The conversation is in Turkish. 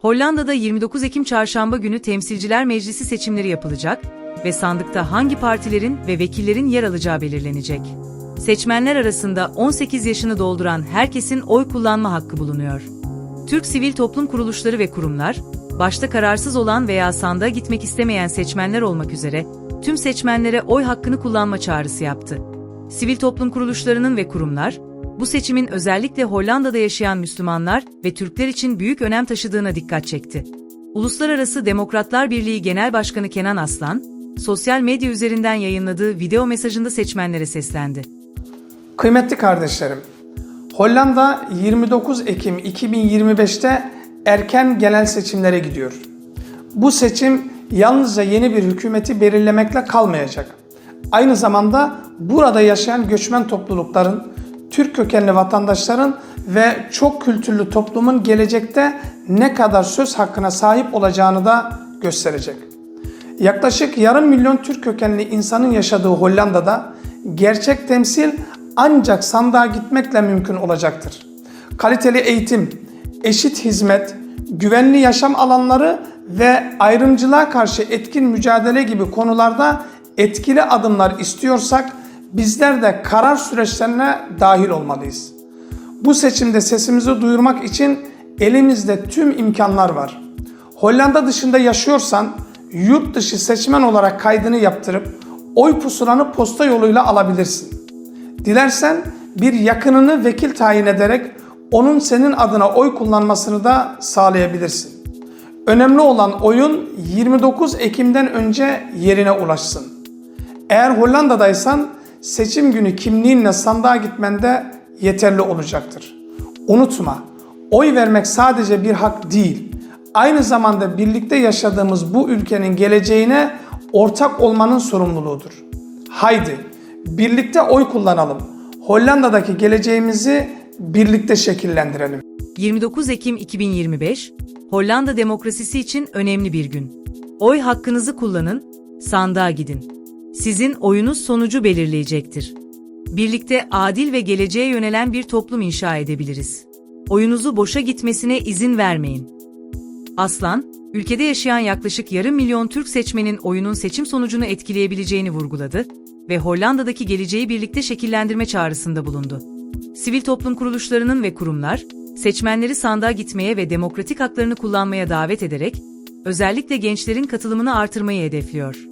Hollanda'da 29 Ekim çarşamba günü Temsilciler Meclisi seçimleri yapılacak ve sandıkta hangi partilerin ve vekillerin yer alacağı belirlenecek. Seçmenler arasında 18 yaşını dolduran herkesin oy kullanma hakkı bulunuyor. Türk sivil toplum kuruluşları ve kurumlar, başta kararsız olan veya sandığa gitmek istemeyen seçmenler olmak üzere tüm seçmenlere oy hakkını kullanma çağrısı yaptı. Sivil toplum kuruluşlarının ve kurumlar, bu seçimin özellikle Hollanda'da yaşayan Müslümanlar ve Türkler için büyük önem taşıdığına dikkat çekti. Uluslararası Demokratlar Birliği Genel Başkanı Kenan Aslan, sosyal medya üzerinden yayınladığı video mesajında seçmenlere seslendi. Kıymetli kardeşlerim, Hollanda 29 Ekim 2025'te erken genel seçimlere gidiyor. Bu seçim yalnızca yeni bir hükümeti belirlemekle kalmayacak. Aynı zamanda burada yaşayan göçmen toplulukların, Türk kökenli vatandaşların ve çok kültürlü toplumun gelecekte ne kadar söz hakkına sahip olacağını da gösterecek. Yaklaşık yarım milyon Türk kökenli insanın yaşadığı Hollanda'da gerçek temsil ancak sandığa gitmekle mümkün olacaktır. Kaliteli eğitim, eşit hizmet, güvenli yaşam alanları ve ayrımcılığa karşı etkin mücadele gibi konularda etkili adımlar istiyorsak bizler de karar süreçlerine dahil olmalıyız. Bu seçimde sesimizi duyurmak için elimizde tüm imkanlar var. Hollanda dışında yaşıyorsan yurt dışı seçmen olarak kaydını yaptırıp oy pusulanı posta yoluyla alabilirsin. Dilersen bir yakınını vekil tayin ederek onun senin adına oy kullanmasını da sağlayabilirsin. Önemli olan oyun 29 Ekim'den önce yerine ulaşsın. Eğer Hollanda'daysan seçim günü kimliğinle sandığa gitmende yeterli olacaktır. Unutma, oy vermek sadece bir hak değil, aynı zamanda birlikte yaşadığımız bu ülkenin geleceğine ortak olmanın sorumluluğudur. Haydi birlikte oy kullanalım. Hollanda'daki geleceğimizi birlikte şekillendirelim. 29 Ekim 2025, Hollanda demokrasisi için önemli bir gün. Oy hakkınızı kullanın, sandığa gidin. Sizin oyunuz sonucu belirleyecektir. Birlikte adil ve geleceğe yönelen bir toplum inşa edebiliriz. Oyunuzu boşa gitmesine izin vermeyin. Aslan, ülkede yaşayan yaklaşık yarım milyon Türk seçmenin oyunun seçim sonucunu etkileyebileceğini vurguladı ve Hollanda'daki geleceği birlikte şekillendirme çağrısında bulundu. Sivil toplum kuruluşlarının ve kurumlar, seçmenleri sandığa gitmeye ve demokratik haklarını kullanmaya davet ederek, özellikle gençlerin katılımını artırmayı hedefliyor.